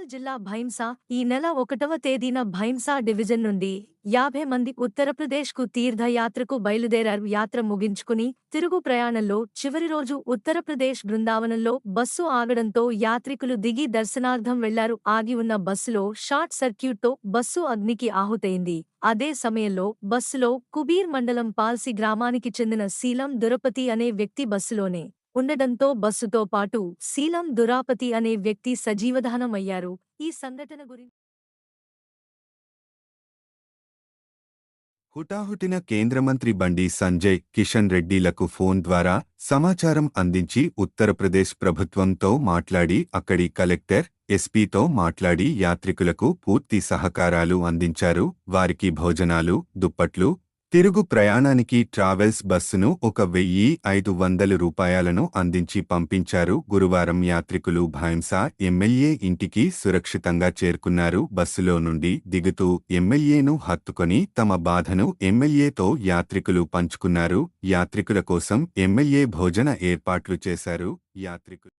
వరంగల్ జిల్లా భైంసా ఈ నెల ఒకటవ తేదీన భైంసా డివిజన్ నుండి యాభై మంది ఉత్తరప్రదేశ్కు తీర్థయాత్రకు బయలుదేరారు. యాత్ర ముగించుకుని తిరుగు ప్రయాణంలో చివరి రోజు ఉత్తరప్రదేశ్ బృందావనంలో బస్సు ఆగడంతో యాత్రికులు దిగి దర్శనార్థం వెళ్ళారు. ఆగి ఉన్న బస్సులో షార్ట్ సర్క్యూట్తో బస్సు అగ్నికి ఆహుతైంది అదే సమయంలో బస్సులో కుబీర్ మండలం పాల్సి గ్రామానికి చెందిన శీలం దురపతి అనే వ్యక్తి బస్సులోనే ఉండడంతో బస్సుతో పాటు శీలం దురాపతి అనే వ్యక్తి సజీవదహనమయ్యారు ఈ సంఘటన గురించి హుటాహుటిన కేంద్ర మంత్రి బండి సంజయ్ కిషన్ రెడ్డిలకు ఫోన్ ద్వారా సమాచారం అందించి ఉత్తరప్రదేశ్ ప్రభుత్వంతో మాట్లాడి అక్కడి కలెక్టర్ ఎస్పీతో మాట్లాడి యాత్రికులకు పూర్తి సహకారాలు అందించారు. వారికి భోజనాలు దుప్పట్లు తిరుగు ప్రయాణానికి ట్రావెల్స్ బస్సును ఒక వెయ్యి ఐదు వందల రూపాయలను అందించి పంపించారు. గురువారం యాత్రికులు భాంసా ఎమ్మెల్యే ఇంటికి సురక్షితంగా చేరుకున్నారు. బస్సులో నుండి దిగుతూ ఎమ్మెల్యేను హత్తుకొని తమ బాధను ఎమ్మెల్యేతో యాత్రికులు పంచుకున్నారు. యాత్రికుల కోసం ఎమ్మెల్యే భోజన ఏర్పాట్లు చేశారు. యాత్రికులు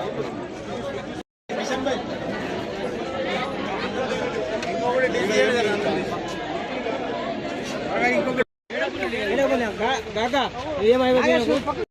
కాకా ఏమైపోయింది